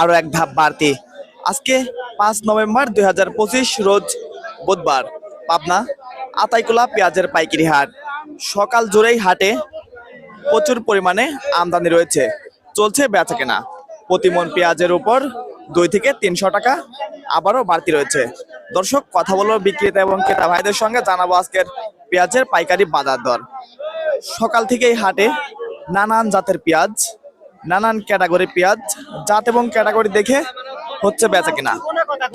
আরও এক ধাপ বাড়তি। আজকে পাঁচ নভেম্বর দুই হাজার পঁচিশ রোজ বুধবার, পাবনা আতাইকুলা পেঁয়াজের পাইকারি হাট। সকাল জুড়েই হাটে প্রচুর পরিমাণে আমদানি রয়েছে। চলছে বেচা কেনা। প্রতিমন পেঁয়াজের উপর দুই থেকে তিনশো টাকা আবারও বাড়তি রয়েছে। দর্শক, কথা বলব বিক্রেতা এবং ক্রেতা ভাইদের সঙ্গে, জানাব আজকের পেঁয়াজের পাইকারি বাজার দর। সকাল থেকেই হাটে নানান জাতের পেঁয়াজ নানান ক্যাটাগরি পেঁয়াজ, জাত এবং ক্যাটাগরি দেখে হচ্ছে বেচা কিনা।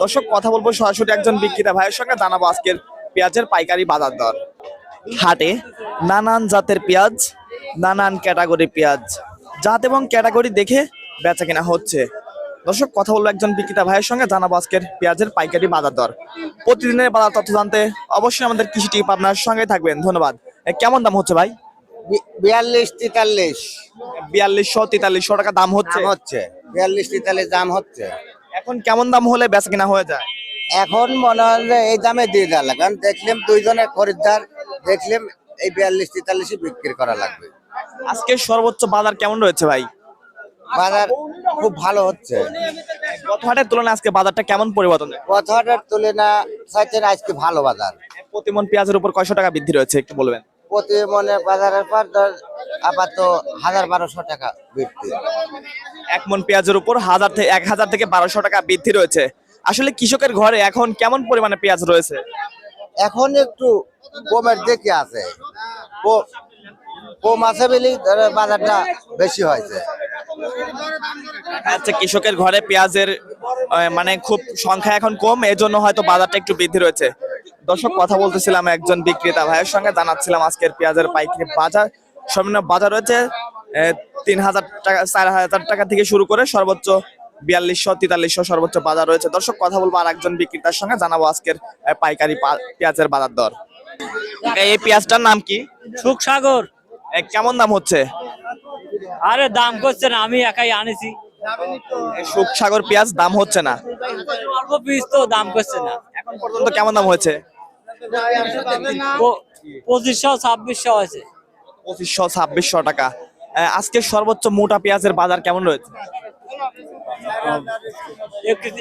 দর্শক, কথা বলব সরাসরি একজন বিক্রেতা ভাইয়ের সঙ্গে, জানাব আজকের পেঁয়াজের পাইকারি বাজার দর। হাটে নানান জাতের পেঁয়াজ, নানান ক্যাটাগরি পেঁয়াজ, জাত এবং ক্যাটাগরি দেখে বেচা কিনা হচ্ছে। দর্শক, কথা বলব একজন বিক্রেতা ভাইয়ের সঙ্গে, জানাব আজকের পেঁয়াজের পাইকারি বাজার দর। প্রতিদিনের বাজার তথ্য জানতে অবশ্যই আমাদের কৃষি টিপ আপনার সঙ্গে থাকবেন। ধন্যবাদ। কেমন দাম হচ্ছে ভাই? বিয়াল্লিশ তেতাল্লিশ। বিয়াল্লিশশো তেতাল্লিশশো টাকা দাম হচ্ছে? হচ্ছে। বিয়াল্লিশ তেতাল্লিশ দাম হচ্ছে। এখন কেমন দাম হলে বেচা কিনা হয়ে যায়? এখন মনে হয় যে এই দামে দিয়ে দেওয়া লাগে কারণ দেখলাম দুইজনের খরিদ্দার দেখলাম এই বিয়াল্লিশ তেতাল্লিশই বিক্রি করা লাগবে। আজকে সর্বোচ্চ বাজার কেমন রয়েছে ভাই? বাজার খুব ভালো হচ্ছে। গত হাটের তুলনায় আজকে বাজারটা কেমন পরিবর্তন? কথাটার তুলনা চাইছেন আজকে ভালো বাজার। প্রতিমন পেঁয়াজের উপর কয়শো টাকা বৃদ্ধি রয়েছে একটু বলবেন? প্রতি মনে বাজারের পর আপাতত হাজার বারোশো টাকা বৃদ্ধি। এক মন পেঁয়াজের উপর হাজার থেকে এক হাজার থেকে বারোশো টাকা বৃদ্ধি রয়েছে। আসলে কৃষকের ঘরে এখন কেমন পরিমাণে পেঁয়াজ রয়েছে? এখন একটু কমের দিকে আছে। কম আছে বলেই বাজারটা বেশি হয়েছে। আচ্ছা কৃষকের ঘরে পেঁয়াজের মানে খুব সংখ্যা এখন কম এজন্য হয়তো বাজারটা একটু বৃদ্ধি রয়েছে। দর্শক কথা বলতেছিলাম একজন বিক্রেতা ভাইয়ের সঙ্গে জানাচ্ছিলাম আজকের পেঁয়াজের পাইকারি বাজার সর্বনিম্ন বাজার রয়েছে তিন হাজার টাকা চার হাজার টাকা থেকে শুরু করে সর্বোচ্চ বিয়াল্লিশশো তেতাল্লিশশো সর্বোচ্চ বাজার রয়েছে। দর্শক কথা বলব আর একজন বিক্রেতার সঙ্গে জানাব আজকের পাইকারি পেঁয়াজের বাজার দর। এই পেঁয়াজটার নাম কি? সুখ সাগর। কেমন দাম হচ্ছে? আরে দাম করছে না আমি একাই আনেছি। সুখসাগর পেঁয়াজ দাম হচ্ছে না। অল্প পিস তো দাম করছে না। এখন পর্যন্ত কেমন দাম হয়েছে? পঁচিশশো ছাব্বিশশো আছে। পঁচিশশো ছাব্বিশশো টাকা। আজকে সর্বোচ্চ মোটা পেঁয়াজের বাজার কেমন রয়েছে?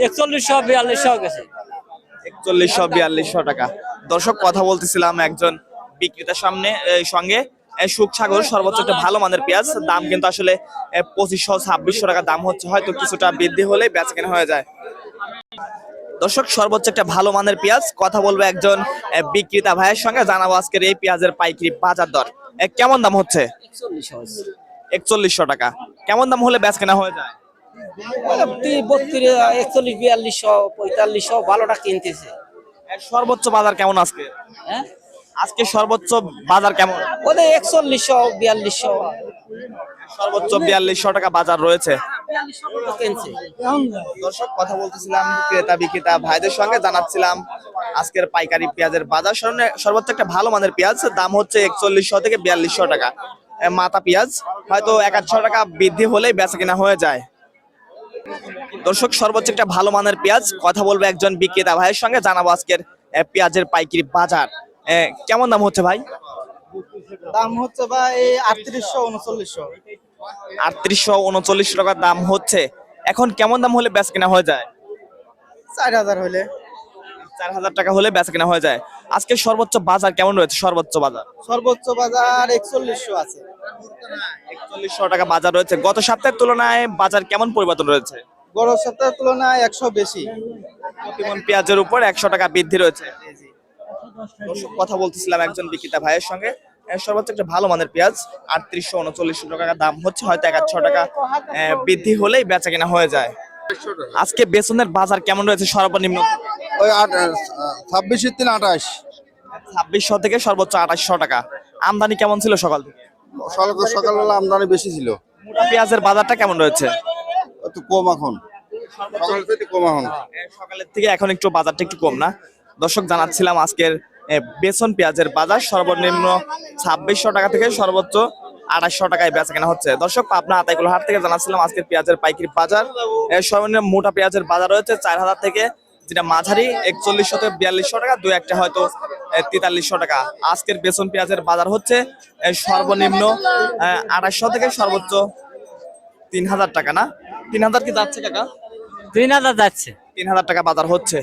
একচল্লিশশো বিয়াল্লিশশো গেছে। একচল্লিশশো বিয়াল্লিশশো টাকা। দর্শক কথা বলতেছিলাম একজন বিক্রেতার সামনে সঙ্গে এই সুখসাগর সর্বোচ্চ একটা ভালো মানের পেঁয়াজ। দাম কিন্তু আসলে পঁচিশশো ছাব্বিশশো টাকা দাম হচ্ছে। হয়তো কিছুটা বৃদ্ধি হলে বেচা কেনা হয়ে যায়। দর্শক সর্বোচ্চ একটা ভালো মানের পেঁয়াজ। কথা বলব একজন বিক্রেতা ভাইয়ের সঙ্গে। জানাব আজকের এই পেঁয়াজের পাইকারি বাজার দর। কেমন দাম হচ্ছে? একচল্লিশশো টাকা। কেমন দাম হলে বেচ কেনা হয়ে যায়? বত্রিশ একচল্লিশ বিয়াল্লিশশো পঁয়তাল্লিশশো ভালোটা কিনতেছে। সর্বোচ্চ বাজার কেমন আজকে? হ্যাঁ? আজকে সর্বোচ্চ বাজার কেমন? ওদের একচল্লিশশো বিয়াল্লিশশো। সর্বোচ্চ বিয়াল্লিশশো টাকা বাজার রয়েছে। দর্শক কথা বলতেছিলাম ক্রেতা বিক্রেতা ভাইদের সঙ্গে জানাচ্ছিলাম আজকের পাইকারি পেঁয়াজের বাজার সর্বোচ্চ একটা ভালো মানের পেঁয়াজ দাম হচ্ছে একচল্লিশশো থেকে বিয়াল্লিশশো টাকা। মাথা পেঁয়াজ হয়তো একাশশো টাকা বৃদ্ধি হলেই বেচা কিনা হয়ে যায়। দর্শক সর্বোচ্চ একটা ভালো মানের পেঁয়াজ কথা বলব একজন বিক্রেতা ভাইয়ের সঙ্গে জানাব আজকের পেঁয়াজের পাইকারি বাজার। কেমন দাম হচ্ছে ভাই? দাম হচ্ছে ভাই আটত্রিশশো উনচল্লিশশো। আটত্রিশশো উনচল্লিশ টাকার দাম হচ্ছে। এখন কেমন দাম হলে বেচা কিনা হয়ে যায়? চার হাজার হলে। চার হাজার টাকা হলে বেচা কেনা হয়ে যায়। আজকে সর্বোচ্চ বাজার কেমন রয়েছে? সর্বোচ্চ বাজার? সর্বোচ্চ বাজার একচল্লিশশো আছে। একচল্লিশশো টাকা বাজার রয়েছে। গত সপ্তাহের তুলনায় বাজার কেমন পরিবর্তন রয়েছে? গড় সপ্তাহের তুলনায় একশো বেশি। প্রতিমন পেঁয়াজের উপর একশো টাকা বৃদ্ধি রয়েছে। কথা বলতেছিলাম একজন বিক্রেতা ভাইয়ের সঙ্গে। সর্বোচ্চ একটা ভালো মানের পেঁয়াজ আটত্রিশশো উনচল্লিশশো টাকা। দাম হচ্ছে হয়তো একাশশো টাকা আহ, বৃদ্ধি হলেই বেচা কেনা হয়ে যায়। আজকে বেসনের বাজার কেমন রয়েছে সর্বনিম্ন? ওই ছাব্বিশের তিন আঠাশ। ছাব্বিশশো থেকে সর্বোচ্চ আঠাশশো টাকা। আমদানি কেমন ছিল সকাল থেকে? সকাল সকালবেলা আমদানি বেশি ছিল। মোটা পেঁয়াজের বাজারটা কেমন রয়েছে? একটু কম এখন। সকাল থেকে কম এখন। সকালের থেকে এখন একটু বাজারটা একটু কম না? দর্শক জানাচ্ছিলাম আজকের বেসন পেঁয়াজের বাজার সর্বনিম্ন ছাব্বিশশো টাকা থেকে সর্বোচ্চ আঠাশশো টাকায় বেচা কেনা হচ্ছে। দর্শক পাবনা আতাইকুল হাট থেকে জানাচ্ছিলাম আজকের পেঁয়াজের পাইকারি বাজার। সর্বনিম্ন মোটা পেঁয়াজের বাজার রয়েছে চার হাজার থেকে যেটা মাঝারি একচল্লিশশো থেকে বিয়াল্লিশশো টাকা দু একটা হয়তো তেতাল্লিশশো টাকা। আজকের বেসন পেঁয়াজের বাজার হচ্ছে সর্বনিম্ন আঠাশশো থেকে সর্বোচ্চ তিন হাজার টাকা না? তিন হাজার কি যাচ্ছে কাকা? তিন হাজার যাচ্ছে। তিন হাজার টাকা বাজার হচ্ছে।